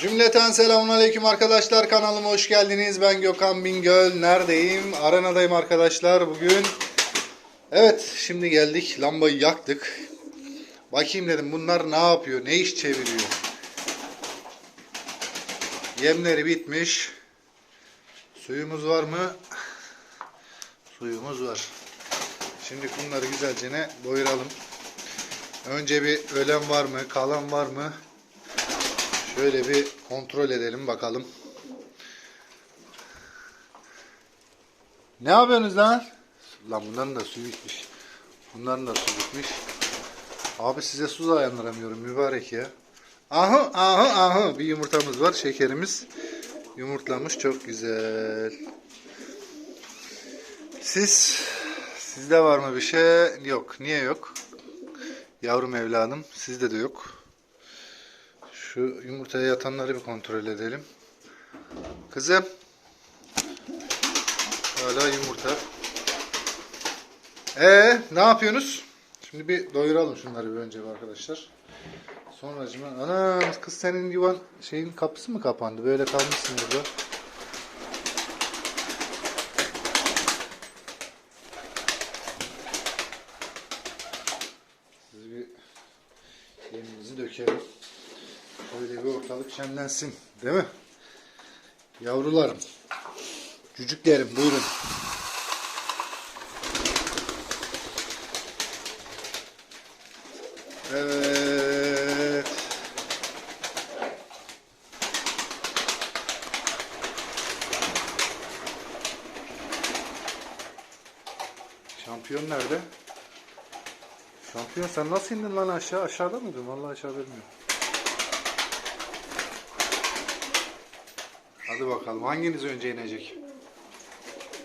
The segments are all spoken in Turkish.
Cümleten selamun aleyküm arkadaşlar kanalıma hoş geldiniz. Ben Gökhan Bingöl. Neredeyim? Arenadayım arkadaşlar bugün. Evet şimdi geldik. Lambayı yaktık. Bakayım dedim bunlar ne yapıyor? Ne iş çeviriyor? Yemleri bitmiş. Suyumuz var mı? Suyumuz var. Şimdi bunları güzelce ne doyuralım. Önce bir ölen var mı? Kalan var mı? Şöyle bir kontrol edelim bakalım. Ne yapıyorsunuz lan? Lan bunların da suyu bitmiş. Bunların da su bitmiş. Abi size su dayandıramıyorum mübarek ya. Aha aha aha bir yumurtamız var şekerimiz. Yumurtlamış çok güzel. Siz sizde var mı bir şey? Yok. Niye yok? Yavrum evladım sizde de yok. Şu yumurtaya yatanları bir kontrol edelim. Kızım. Hala yumurta. Ee, ne yapıyorsunuz? Şimdi bir doyuralım şunları bir önce bir arkadaşlar. Sonra ana kız senin yuvan şeyin kapısı mı kapandı? Böyle kalmışsın burada. Siz bir yemimizi dökelim. Şöyle bir ortalık şenlensin. Değil mi? Yavrularım. Cücüklerim buyurun. Evet. Şampiyon nerede? Şampiyon sen nasıl indin lan aşağı? Aşağıda mıydın? Vallahi aşağı bilmiyorum. Hadi bakalım hanginiz önce inecek?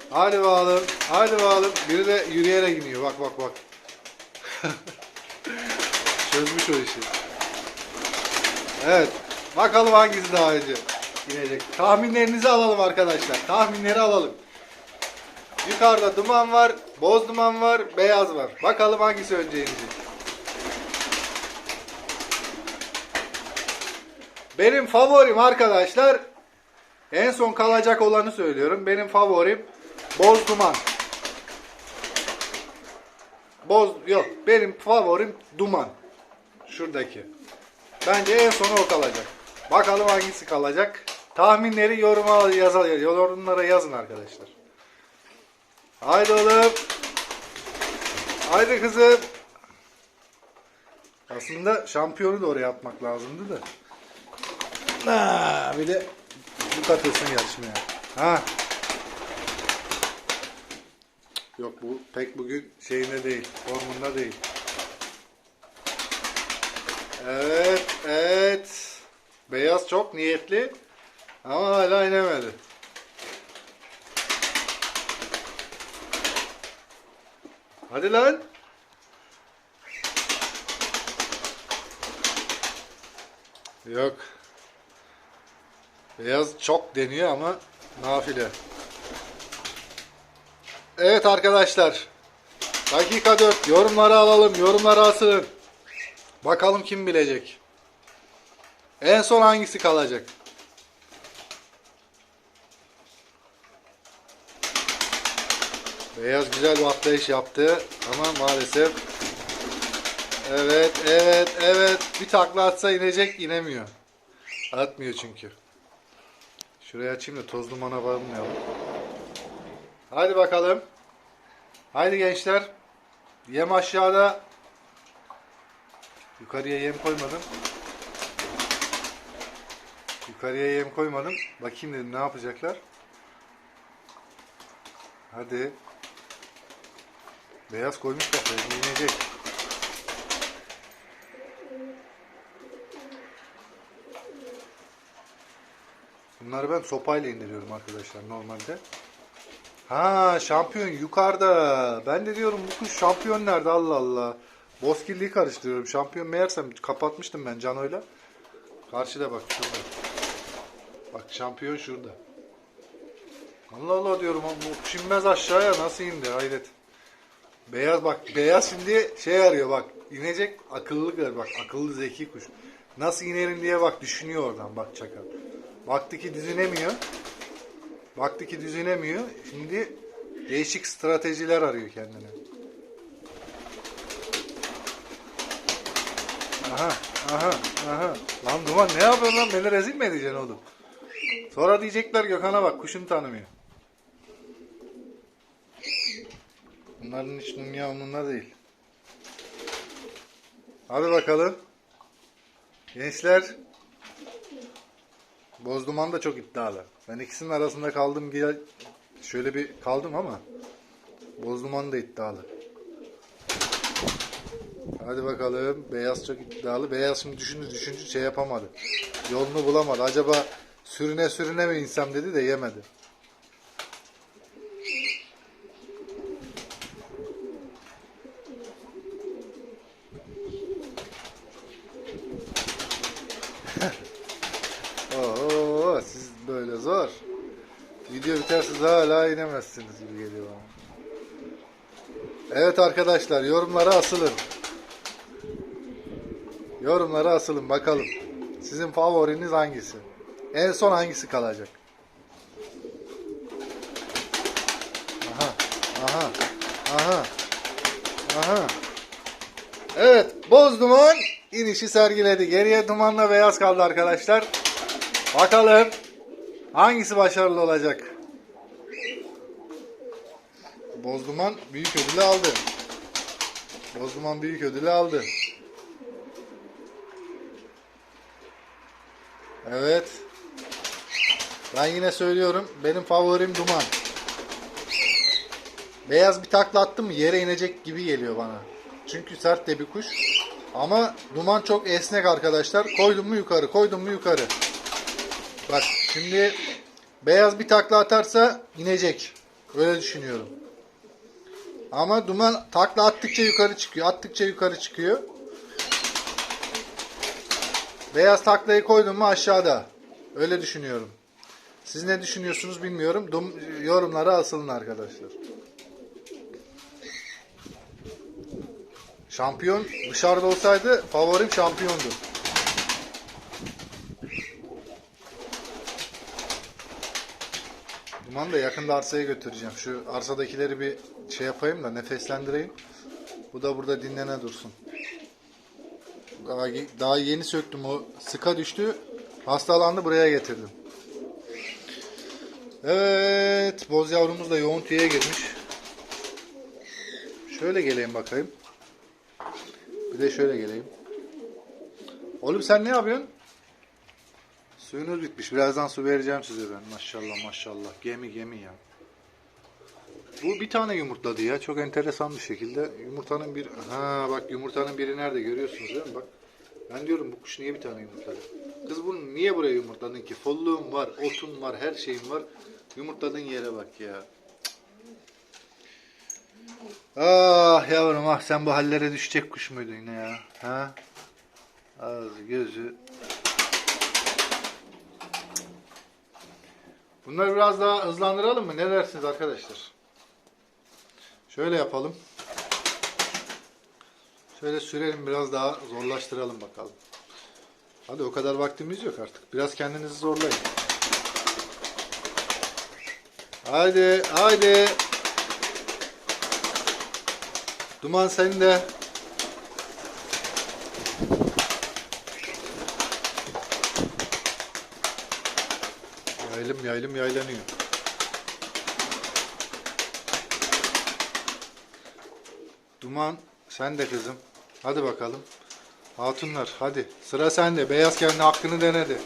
Hadi bakalım. Hadi bakalım. Biri de yürüyerek iniyor. Bak bak bak. Çözmüş o işi. Evet. Bakalım hangisi daha önce inecek. Tahminlerinizi alalım arkadaşlar. Tahminleri alalım. Yukarıda duman var, boz duman var, beyaz var. Bakalım hangisi önce inecek. Benim favorim arkadaşlar en son kalacak olanı söylüyorum. Benim favorim boz duman. Boz yok. Benim favorim duman. Şuradaki. Bence en sonu o kalacak. Bakalım hangisi kalacak. Tahminleri yoruma yazın, yorumlara yazın arkadaşlar. Haydi oğlum. Haydi kızım. Aslında şampiyonu da oraya atmak lazımdı da. Ha, bir de bu katılsın yarışmaya. Ha. Yok bu pek bugün şeyinde değil, formunda değil. Evet, evet. Beyaz çok niyetli ama hala inemedi. Hadi lan. Yok. Beyaz çok deniyor ama nafile. Evet arkadaşlar. Dakika 4. Yorumları alalım. Yorumları asılın. Bakalım kim bilecek. En son hangisi kalacak? Beyaz güzel bir yaptı ama maalesef Evet, evet, evet. Bir takla atsa inecek, inemiyor. Atmıyor çünkü. Şurayı açayım da toz dumana bakmayalım. Hadi bakalım. Haydi gençler. Yem aşağıda. Yukarıya yem koymadım. Yukarıya yem koymadım. Bakayım dedim ne yapacaklar. Hadi. Beyaz koymuş kafayı. inecek. Bunları ben sopayla indiriyorum arkadaşlar normalde. Ha şampiyon yukarıda. Ben de diyorum bu kuş şampiyon nerede Allah Allah. Bozkirliği karıştırıyorum. Şampiyon meğersem kapatmıştım ben Cano'yla. Karşıda bak şurada. Bak şampiyon şurada. Allah Allah diyorum bu kuş inmez aşağıya nasıl indi hayret. Beyaz bak beyaz şimdi şey arıyor bak inecek akıllı bak akıllı zeki kuş. Nasıl inerim diye bak düşünüyor oradan bak çakal. Baktı ki düzünemiyor. Baktı ki düzünemiyor. Şimdi değişik stratejiler arıyor kendine. Aha, aha, aha. Lan Duman ne yapıyorsun lan? Beni rezil mi edeceksin oğlum? Sonra diyecekler Gökhan'a bak kuşunu tanımıyor. Bunların hiç dünya umurunda değil. Hadi bakalım. Gençler. Bozduman da çok iddialı. Ben ikisinin arasında kaldım. diye Şöyle bir kaldım ama. Bozduman da iddialı. Hadi bakalım. Beyaz çok iddialı. Beyaz şimdi düşündü düşündü şey yapamadı. Yolunu bulamadı. Acaba sürüne sürüne mi insem dedi de yemedi. Gibi geliyor. Evet arkadaşlar yorumlara asılın. Yorumlara asılın bakalım. Sizin favoriniz hangisi? En son hangisi kalacak? Aha, aha, aha, aha. Evet, boz duman inişi sergiledi. Geriye dumanla beyaz kaldı arkadaşlar. Bakalım hangisi başarılı olacak? Bozduman büyük ödülü aldı. Bozduman büyük ödülü aldı. Evet. Ben yine söylüyorum. Benim favorim Duman. Beyaz bir takla attım yere inecek gibi geliyor bana. Çünkü sert de bir kuş. Ama Duman çok esnek arkadaşlar. Koydum mu yukarı, koydum mu yukarı. Bak şimdi beyaz bir takla atarsa inecek. Öyle düşünüyorum. Ama duman takla attıkça yukarı çıkıyor. Attıkça yukarı çıkıyor. Beyaz taklayı koydum mu aşağıda. Öyle düşünüyorum. Siz ne düşünüyorsunuz bilmiyorum. Dum, yorumlara asılın arkadaşlar. Şampiyon dışarıda olsaydı favorim şampiyondu. Duman da yakında arsaya götüreceğim. Şu arsadakileri bir şey yapayım da nefeslendireyim. Bu da burada dinlene dursun. Daha, daha yeni söktüm o sıka düştü. Hastalandı buraya getirdim. Evet boz yavrumuz da yoğun tüye girmiş. Şöyle geleyim bakayım. Bir de şöyle geleyim. Oğlum sen ne yapıyorsun? Suyunuz bitmiş. Birazdan su vereceğim size ben. Maşallah maşallah. Gemi gemi ya. Bu bir tane yumurtladı ya. Çok enteresan bir şekilde. Yumurtanın bir... Ha bak yumurtanın biri nerede görüyorsunuz değil mi? Bak. Ben diyorum bu kuş niye bir tane yumurtladı? Kız bunu niye buraya yumurtladın ki? Folluğum var, otun var, her şeyim var. Yumurtladığın yere bak ya. Ah yavrum ah sen bu hallere düşecek kuş muydun yine ya? Ha? Ağzı gözü. Bunları biraz daha hızlandıralım mı? Ne dersiniz arkadaşlar? Şöyle yapalım. Şöyle sürelim biraz daha zorlaştıralım bakalım. Hadi o kadar vaktimiz yok artık. Biraz kendinizi zorlayın. Haydi, haydi. Duman sende. Yaylım yaylanıyor. Duman sen de kızım. Hadi bakalım. Hatunlar hadi. Sıra sende. Beyaz kendi hakkını denedi.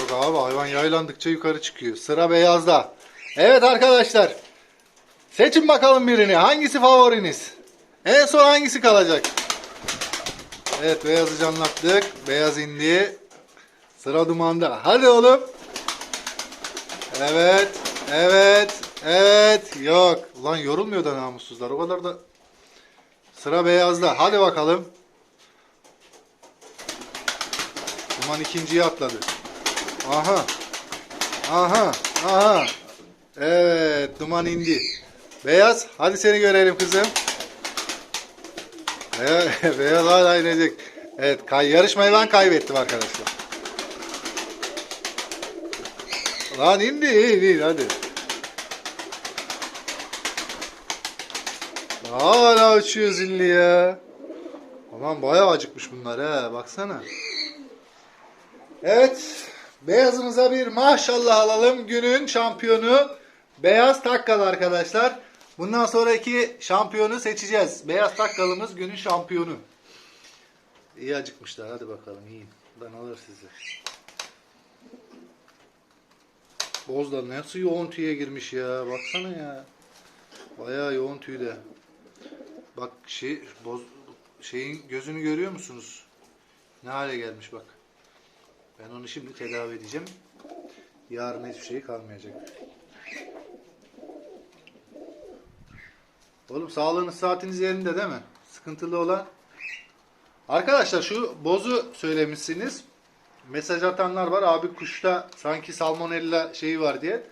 Yok abi hayvan yaylandıkça yukarı çıkıyor. Sıra beyazda. Evet arkadaşlar. Seçin bakalım birini. Hangisi favoriniz? En son hangisi kalacak? Evet beyazı canlattık. Beyaz indi. Sıra dumanda. Hadi oğlum. Evet. Evet. Evet. Yok. Ulan yorulmuyor da namussuzlar. O kadar da. Sıra beyazda. Hadi bakalım. Duman ikinciyi atladı. Aha. Aha. Aha. Evet. Duman indi. Beyaz. Hadi seni görelim kızım. Beyaz, beyaz hala inecek. Evet yarışmayı ben kaybettim arkadaşlar. Lan indi in in hadi. Hala uçuyor zilli ya. Aman bayağı acıkmış bunlar ha baksana. Evet beyazımıza bir maşallah alalım. Günün şampiyonu beyaz takkalı arkadaşlar. Bundan sonraki şampiyonu seçeceğiz. Beyaz takkalımız günün şampiyonu. İyi acıkmışlar. Hadi bakalım yiyin. Ben alır sizi. Boz da nasıl yoğun tüye girmiş ya. Baksana ya. Bayağı yoğun tüyde. Bak şey boz şeyin gözünü görüyor musunuz? Ne hale gelmiş bak. Ben onu şimdi tedavi edeceğim. Yarın hiçbir şey kalmayacak. Oğlum sağlığınız saatiniz yerinde değil mi? Sıkıntılı olan Arkadaşlar şu bozu söylemişsiniz. Mesaj atanlar var. Abi kuşta sanki salmonella şeyi var diye.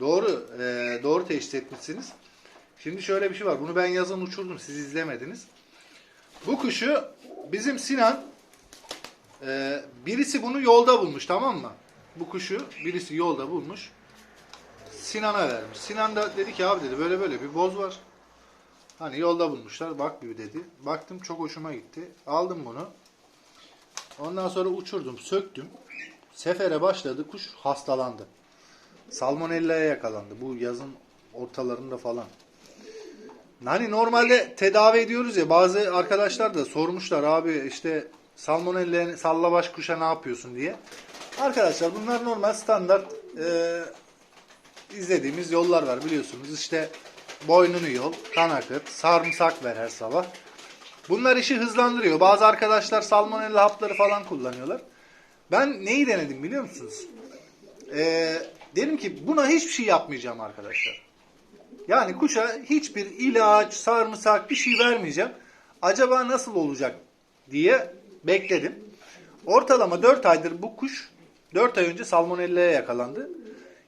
Doğru. e, doğru teşhis etmişsiniz. Şimdi şöyle bir şey var. Bunu ben yazın uçurdum. Siz izlemediniz. Bu kuşu bizim Sinan e, birisi bunu yolda bulmuş tamam mı? Bu kuşu birisi yolda bulmuş. Sinan'a vermiş. Sinan da dedi ki abi dedi böyle böyle bir boz var. Hani yolda bulmuşlar. Bak bir dedi. Baktım çok hoşuma gitti. Aldım bunu. Ondan sonra uçurdum, söktüm. Sefere başladı. Kuş hastalandı. Salmonella'ya yakalandı. Bu yazın ortalarında falan. Hani normalde tedavi ediyoruz ya bazı arkadaşlar da sormuşlar abi işte salmonella sallabaş kuşa ne yapıyorsun diye. Arkadaşlar bunlar normal standart e, izlediğimiz yollar var biliyorsunuz. İşte boynunu yol, kan akıt, sarımsak ver her sabah. Bunlar işi hızlandırıyor. Bazı arkadaşlar salmonella hapları falan kullanıyorlar. Ben neyi denedim biliyor musunuz? Ee, dedim ki buna hiçbir şey yapmayacağım arkadaşlar. Yani kuşa hiçbir ilaç, sarımsak bir şey vermeyeceğim. Acaba nasıl olacak diye bekledim. Ortalama 4 aydır bu kuş 4 ay önce salmonella'ya yakalandı.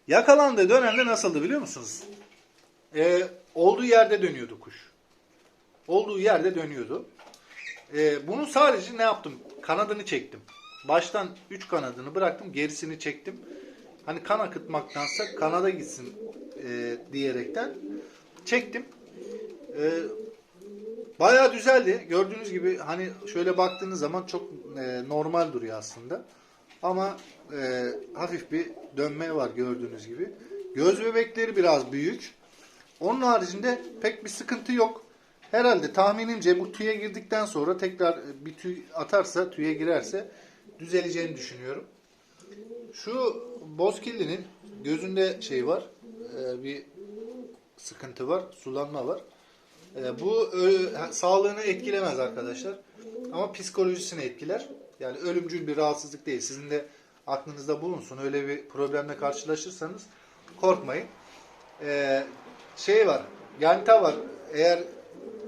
Yakalandığı dönemde nasıldı biliyor musunuz? Ee, olduğu yerde dönüyordu kuş. Olduğu yerde dönüyordu. Ee, bunu sadece ne yaptım? Kanadını çektim. Baştan 3 kanadını bıraktım. Gerisini çektim. Hani kan akıtmaktansa kanada gitsin e, diyerekten çektim. E, bayağı düzeldi. Gördüğünüz gibi hani şöyle baktığınız zaman çok e, normal duruyor aslında. Ama e, hafif bir dönme var gördüğünüz gibi. Göz bebekleri biraz büyük. Onun haricinde pek bir sıkıntı yok. Herhalde tahminimce bu tüye girdikten sonra tekrar bir tüy atarsa, tüye girerse düzeleceğini düşünüyorum. Şu bozkirlinin gözünde şey var, e, bir sıkıntı var, sulanma var. E, Bu sağlığını etkilemez arkadaşlar. Ama psikolojisini etkiler. Yani ölümcül bir rahatsızlık değil. Sizin de aklınızda bulunsun. Öyle bir problemle karşılaşırsanız korkmayın. E, şey var, Genta var. Eğer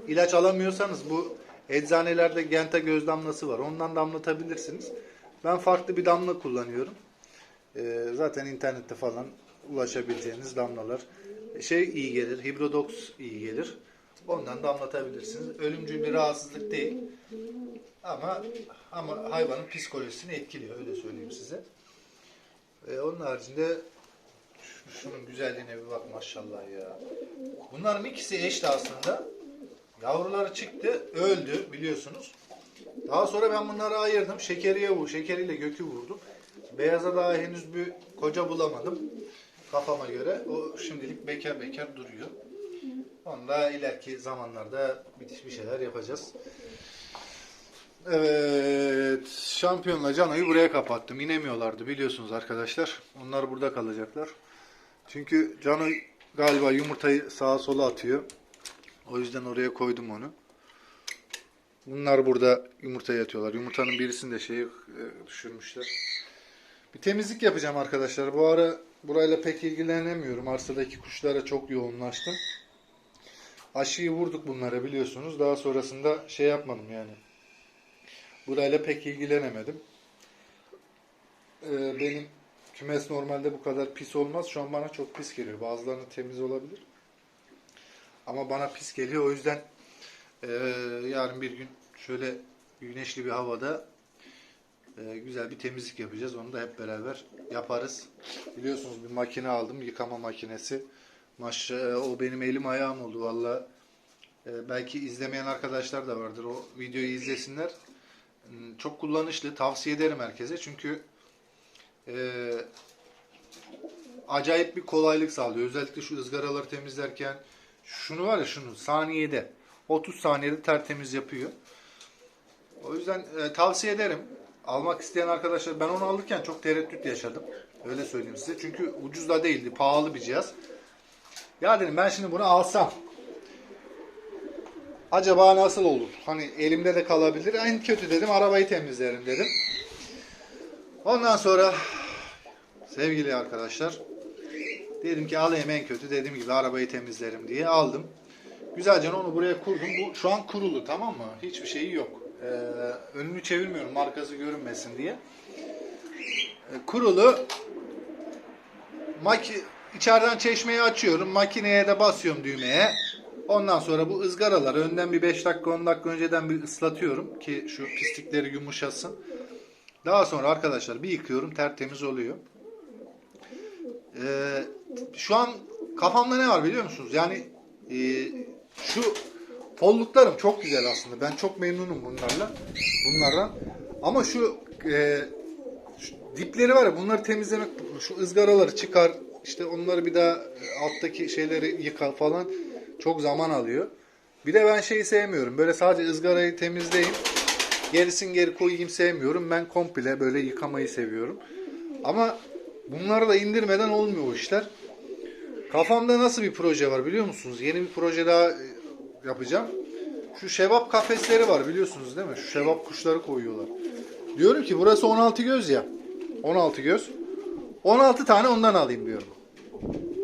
ilaç alamıyorsanız bu eczanelerde Genta göz damlası var. Ondan damlatabilirsiniz. Ben farklı bir damla kullanıyorum. Ee, zaten internette falan ulaşabileceğiniz damlalar. Şey iyi gelir, Hibrodox iyi gelir. Ondan damlatabilirsiniz. Ölümcül bir rahatsızlık değil. Ama ama hayvanın psikolojisini etkiliyor öyle söyleyeyim size. Ee, onun haricinde şu- şunun güzelliğine bir bak maşallah ya. Bunların ikisi eşti aslında. Yavruları çıktı, öldü biliyorsunuz. Daha sonra ben bunları ayırdım. Şekeriye vur, şekeriyle gökü vurdum. Beyaza daha henüz bir koca bulamadım. Kafama göre. O şimdilik bekar bekar duruyor. Onunla ileriki zamanlarda bir bir şeyler yapacağız. Evet, şampiyonla Cano'yu buraya kapattım. İnemiyorlardı biliyorsunuz arkadaşlar. Onlar burada kalacaklar. Çünkü Cano galiba yumurtayı sağa sola atıyor. O yüzden oraya koydum onu. Bunlar burada yumurtaya yatıyorlar. Yumurtanın birisini de şeyi e, düşürmüşler. Bir temizlik yapacağım arkadaşlar. Bu ara burayla pek ilgilenemiyorum. Arsadaki kuşlara çok yoğunlaştım. Aşıyı vurduk bunlara biliyorsunuz. Daha sonrasında şey yapmadım yani. Burayla pek ilgilenemedim. Ee, benim kümes normalde bu kadar pis olmaz. Şu an bana çok pis geliyor. Bazılarının temiz olabilir. Ama bana pis geliyor. O yüzden ee, yarın bir gün şöyle güneşli bir havada e, güzel bir temizlik yapacağız. Onu da hep beraber yaparız. Biliyorsunuz bir makine aldım. Yıkama makinesi. Maşallah o benim elim ayağım oldu valla. E, belki izlemeyen arkadaşlar da vardır. O videoyu izlesinler. Hmm, Çok kullanışlı. Tavsiye ederim herkese. Çünkü e, acayip bir kolaylık sağlıyor. Özellikle şu ızgaraları temizlerken şunu var ya şunu saniyede 30 saniyede tertemiz yapıyor. O yüzden e, tavsiye ederim. Almak isteyen arkadaşlar ben onu alırken çok tereddüt yaşadım. Öyle söyleyeyim size. Çünkü ucuz da değildi. Pahalı bir cihaz. Ya dedim ben şimdi bunu alsam acaba nasıl olur? Hani elimde de kalabilir. En kötü dedim arabayı temizlerim dedim. Ondan sonra sevgili arkadaşlar dedim ki alayım en kötü dediğim gibi arabayı temizlerim diye aldım. Güzelce onu buraya kurdum. Bu şu an kurulu tamam mı? Hiçbir şeyi yok. Ee, önünü çevirmiyorum markası görünmesin diye. Ee, kurulu Maki içeriden çeşmeyi açıyorum. Makineye de basıyorum düğmeye. Ondan sonra bu ızgaraları önden bir 5 dakika 10 dakika önceden bir ıslatıyorum ki şu pislikleri yumuşasın. Daha sonra arkadaşlar bir yıkıyorum tertemiz oluyor. Ee, şu an kafamda ne var biliyor musunuz? Yani e, şu folluklarım çok güzel aslında. Ben çok memnunum bunlarla. Bunlardan. Ama şu, e, şu dipleri var ya bunları temizlemek şu ızgaraları çıkar işte onları bir daha e, alttaki şeyleri yıka falan çok zaman alıyor. Bir de ben şeyi sevmiyorum. Böyle sadece ızgarayı temizleyeyim. Gerisin geri koyayım sevmiyorum. Ben komple böyle yıkamayı seviyorum. Ama bunları da indirmeden olmuyor o işler. Kafamda nasıl bir proje var biliyor musunuz? Yeni bir proje daha e, yapacağım. Şu şebap kafesleri var biliyorsunuz değil mi? Şu şebap kuşları koyuyorlar. Diyorum ki burası 16 göz ya. 16 göz. 16 tane ondan alayım diyorum.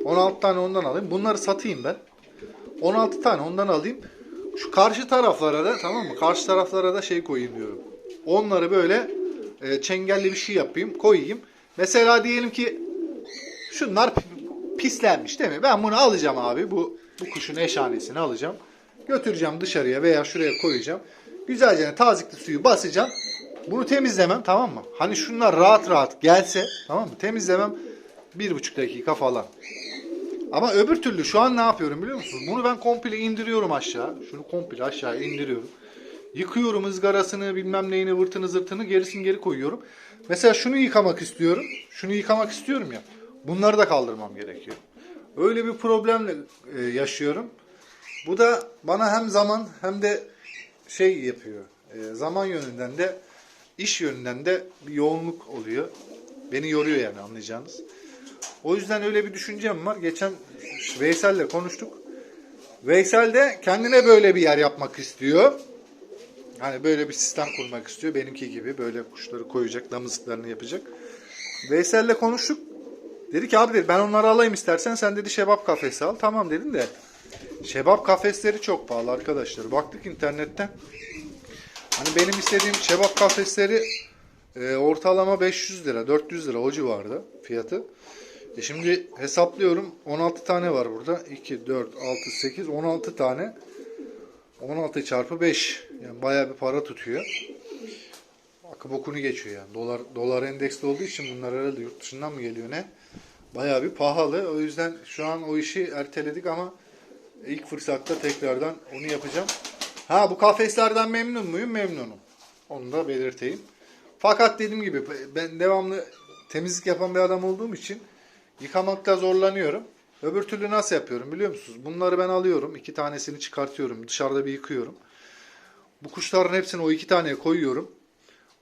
16 tane ondan alayım. Bunları satayım ben. 16 tane ondan alayım. Şu karşı taraflara da tamam mı? Karşı taraflara da şey koyayım diyorum. Onları böyle e, çengelli bir şey yapayım, koyayım. Mesela diyelim ki şunlar pi- pislenmiş değil mi? Ben bunu alacağım abi. Bu bu kuşun eşhanesini alacağım. Götüreceğim dışarıya veya şuraya koyacağım. Güzelce tazikli suyu basacağım. Bunu temizlemem tamam mı? Hani şunlar rahat rahat gelse tamam mı? Temizlemem bir buçuk dakika falan. Ama öbür türlü şu an ne yapıyorum biliyor musunuz? Bunu ben komple indiriyorum aşağı. Şunu komple aşağı indiriyorum. Yıkıyorum ızgarasını bilmem neyini vırtını zırtını gerisini geri koyuyorum. Mesela şunu yıkamak istiyorum. Şunu yıkamak istiyorum ya. Bunları da kaldırmam gerekiyor. Öyle bir problemle e, yaşıyorum. Bu da bana hem zaman hem de şey yapıyor. E, zaman yönünden de iş yönünden de bir yoğunluk oluyor. Beni yoruyor yani anlayacağınız. O yüzden öyle bir düşüncem var. Geçen Veysel'le konuştuk. Veysel de kendine böyle bir yer yapmak istiyor. Hani böyle bir sistem kurmak istiyor. Benimki gibi böyle kuşları koyacak, damızlıklarını yapacak. Veysel'le konuştuk. Dedi ki abi dedi, ben onları alayım istersen sen dedi şebap kafesi al. Tamam dedim de şebap kafesleri çok pahalı arkadaşlar. Baktık internetten. Hani benim istediğim şebap kafesleri e, ortalama 500 lira, 400 lira o civarda fiyatı. E şimdi hesaplıyorum. 16 tane var burada. 2, 4, 6, 8, 16 tane. 16 çarpı 5. Yani bayağı bir para tutuyor. Akı bokunu geçiyor yani. Dolar dolar endeksli olduğu için bunlar herhalde yurt dışından mı geliyor ne? Bayağı bir pahalı. O yüzden şu an o işi erteledik ama ilk fırsatta tekrardan onu yapacağım. Ha bu kafeslerden memnun muyum? Memnunum. Onu da belirteyim. Fakat dediğim gibi ben devamlı temizlik yapan bir adam olduğum için yıkamakta zorlanıyorum. Öbür türlü nasıl yapıyorum biliyor musunuz? Bunları ben alıyorum. iki tanesini çıkartıyorum. Dışarıda bir yıkıyorum. Bu kuşların hepsini o iki taneye koyuyorum.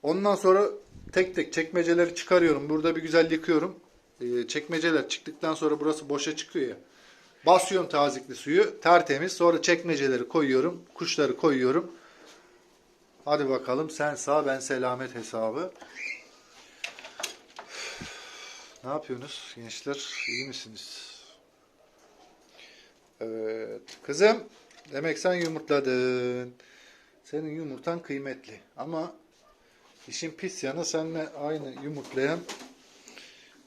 Ondan sonra tek tek çekmeceleri çıkarıyorum. Burada bir güzel yıkıyorum. Ee, çekmeceler çıktıktan sonra burası boşa çıkıyor ya. Basıyorum tazikli suyu. Tertemiz. Sonra çekmeceleri koyuyorum. Kuşları koyuyorum. Hadi bakalım sen sağ ben selamet hesabı. Ne yapıyorsunuz gençler? İyi misiniz? Evet. Kızım demek sen yumurtladın. Senin yumurtan kıymetli. Ama işin pis yanı seninle aynı yumurtlayan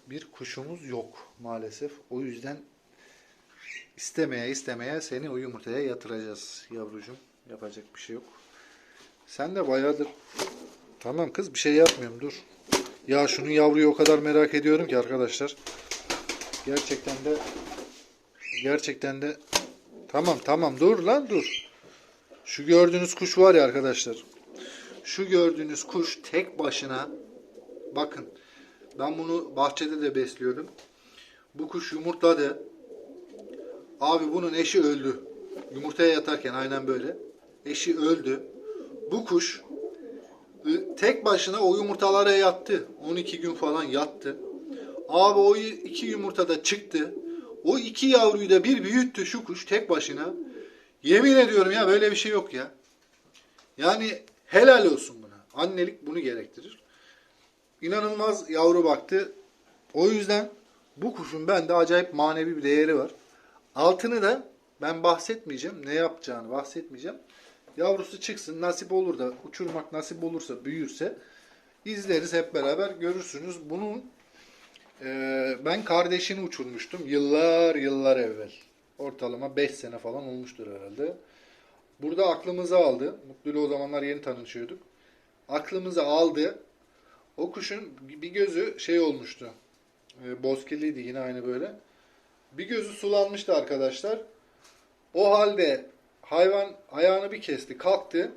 bir kuşumuz yok maalesef. O yüzden istemeye istemeye seni o yumurtaya yatıracağız yavrucuğum. Yapacak bir şey yok. Sen de bayağıdır. Tamam kız bir şey yapmıyorum dur. Ya şunun yavruyu o kadar merak ediyorum ki arkadaşlar. Gerçekten de gerçekten de tamam tamam dur lan dur. Şu gördüğünüz kuş var ya arkadaşlar. Şu gördüğünüz kuş tek başına bakın ben bunu bahçede de besliyordum. Bu kuş yumurtladı. Abi bunun eşi öldü. Yumurtaya yatarken aynen böyle. Eşi öldü. Bu kuş ı, tek başına o yumurtalara yattı. 12 gün falan yattı. Abi o iki yumurta da çıktı. O iki yavruyu da bir büyüttü şu kuş tek başına. Yemin ediyorum ya böyle bir şey yok ya. Yani helal olsun buna. Annelik bunu gerektirir. İnanılmaz yavru baktı. O yüzden bu kuşun bende acayip manevi bir değeri var. Altını da ben bahsetmeyeceğim. Ne yapacağını bahsetmeyeceğim. Yavrusu çıksın nasip olur da uçurmak nasip olursa büyürse izleriz hep beraber görürsünüz. Bunun e, ben kardeşini uçurmuştum yıllar yıllar evvel. Ortalama 5 sene falan olmuştur herhalde. Burada aklımızı aldı. Mutlu'yla o zamanlar yeni tanışıyorduk. Aklımızı aldı. O kuşun bir gözü şey olmuştu. E, bozkirliydi yine aynı böyle. Bir gözü sulanmıştı arkadaşlar. O halde hayvan ayağını bir kesti, kalktı.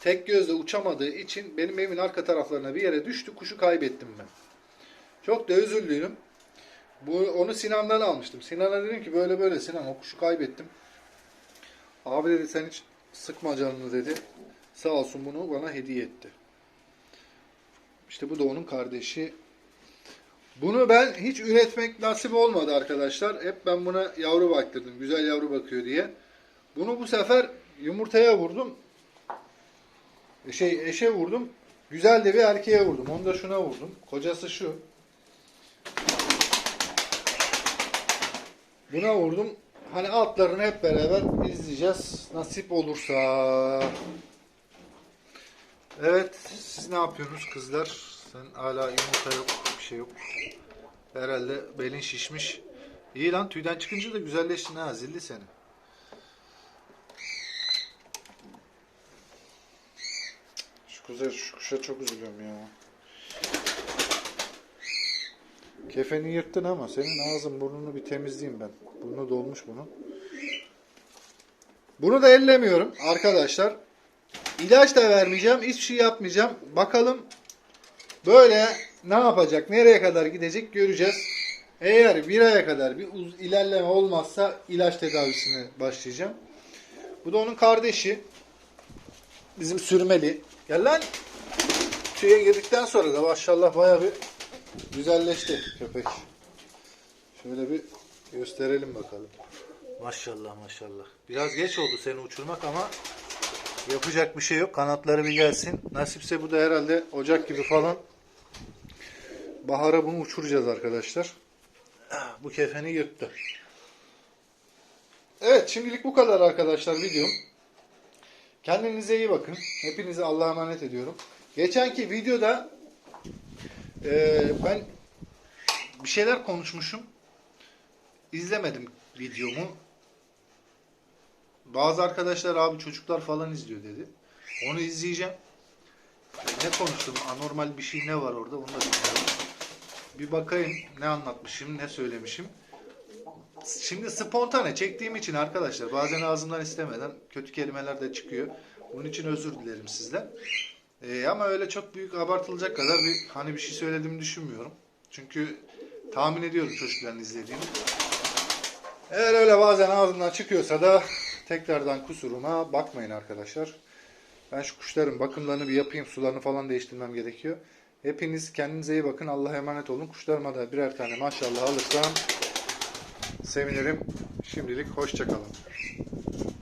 Tek gözle uçamadığı için benim evimin arka taraflarına bir yere düştü. Kuşu kaybettim ben. Çok da üzüldüm. Bu onu Sinan'dan almıştım. Sinan'a dedim ki böyle böyle Sinan o kuşu kaybettim. Abi dedi sen hiç sıkma canını dedi. Sağ olsun bunu bana hediye etti. İşte bu da onun kardeşi. Bunu ben hiç üretmek nasip olmadı arkadaşlar. Hep ben buna yavru baktırdım. Güzel yavru bakıyor diye. Bunu bu sefer yumurtaya vurdum. Şey eşe vurdum. Güzel de bir erkeğe vurdum. Onu da şuna vurdum. Kocası şu. Buna vurdum. Hani altlarını hep beraber izleyeceğiz. Nasip olursa. Evet. Siz ne yapıyorsunuz kızlar? Sen hala yumurta yok. Bir şey yok. Herhalde belin şişmiş. İyi lan tüyden çıkınca da güzelleştin ha. Zilli seni. Şu kıza, şu kuşa çok üzülüyorum ya. Kefeni yırttın ama senin ağzın burnunu bir temizleyeyim ben. Burnu dolmuş bunun. Bunu da ellemiyorum arkadaşlar. İlaç da vermeyeceğim. Hiçbir şey yapmayacağım. Bakalım böyle ne yapacak? Nereye kadar gidecek göreceğiz. Eğer bir aya kadar bir ilerleme olmazsa ilaç tedavisine başlayacağım. Bu da onun kardeşi. Bizim sürmeli. Gel lan. Tüye girdikten sonra da maşallah baya bir güzelleşti köpek. Şöyle bir gösterelim bakalım. Maşallah maşallah. Biraz geç oldu seni uçurmak ama yapacak bir şey yok. Kanatları bir gelsin. Nasipse bu da herhalde Ocak gibi falan. Bahara bunu uçuracağız arkadaşlar. Bu kefeni yırttı. Evet şimdilik bu kadar arkadaşlar videom. Kendinize iyi bakın. Hepinizi Allah'a emanet ediyorum. Geçenki videoda e, ben bir şeyler konuşmuşum. İzlemedim videomu. Bazı arkadaşlar abi çocuklar falan izliyor dedi. Onu izleyeceğim. Ne konuştum? Anormal bir şey ne var orada onu da bilmiyorum. Bir bakayım ne anlatmışım, ne söylemişim. Şimdi spontane çektiğim için arkadaşlar bazen ağzımdan istemeden kötü kelimeler de çıkıyor. Bunun için özür dilerim sizden. Ee, ama öyle çok büyük abartılacak kadar bir hani bir şey söylediğimi düşünmüyorum. Çünkü tahmin ediyorum çocukların izlediğini. Eğer öyle bazen ağzımdan çıkıyorsa da tekrardan kusuruma bakmayın arkadaşlar. Ben şu kuşların bakımlarını bir yapayım. Sularını falan değiştirmem gerekiyor. Hepiniz kendinize iyi bakın. Allah'a emanet olun. Kuşlarıma da birer tane maşallah alırsam sevinirim. Şimdilik hoşçakalın.